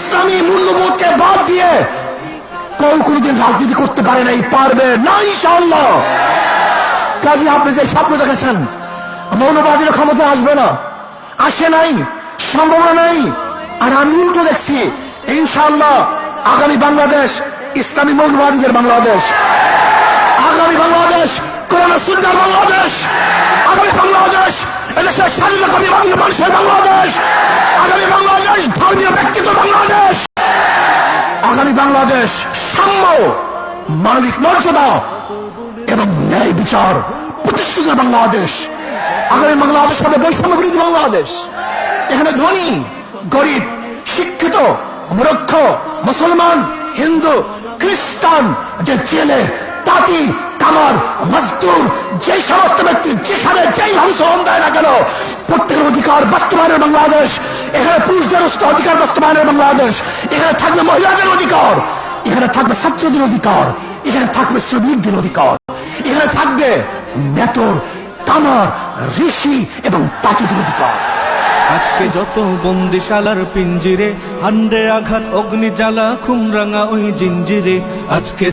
ইসলামী মূল্যবোধকে বাদ দিয়ে কেউ কোনোদিন রাজনীতি করতে পারে নাই, পারবে না, ইনশাআল্লাহ। কাজী আপনি যে স্বপ্ন দেখেছেন? মৌলবাদীর ক্ষমতা আসবে না। আসে নাই, সম্ভাবনা নাই। আর আমি উল্টো দেখছি, ইনশাআল্লাহ, আগামী বাংলাদেশ, ইসলামী মৌলবাদীদের বাংলাদেশ। আগামী বাংলাদেশ করোনা সুন্দর বাংলাদেশ। আগামী বাংলাদেশ, এদেশের স্বাধীনতামী বাংলা মানুষের বাংলাদেশ। আগামী বাংলাদেশ সাম্য, মানবিক মর্যাদা এবং ন্যায় বিচার প্রতিষ্ঠিত বাংলাদেশ। আগামী বাংলাদেশ হবে বৈষম্য বিরোধী বাংলাদেশ। এখানে ধনী, গরিব, শিক্ষিত, মূর্খ, মুসলমান, হিন্দু, খ্রিস্টান, যে জেলে, তাঁতি কামার মজদুর, যে সমস্ত ব্যক্তি যেখানে যেই শ্রম দেয় না কেন, প্রত্যেকের অধিকার বাস্তবায়নের বাংলাদেশ। এখানে পুরুষদের অধিকার বাস্তবায়নের বাংলাদেশ, এখানে থাকবে মহিলাদের অধিকার, এখানে থাকবে ছাত্রদের অধিকার, এখানে থাকবে শ্রমিকদের অধিকার, এখানে থাকবে মেতর কামার ঋষি এবং পাতিদের অধিকার। আজকে যত বন্দিশালার পিঞ্জিরে হান্ডে আঘাত অগ্নি জ্বালা খুমরাঙা ওই জিঞ্জিরে, আজকে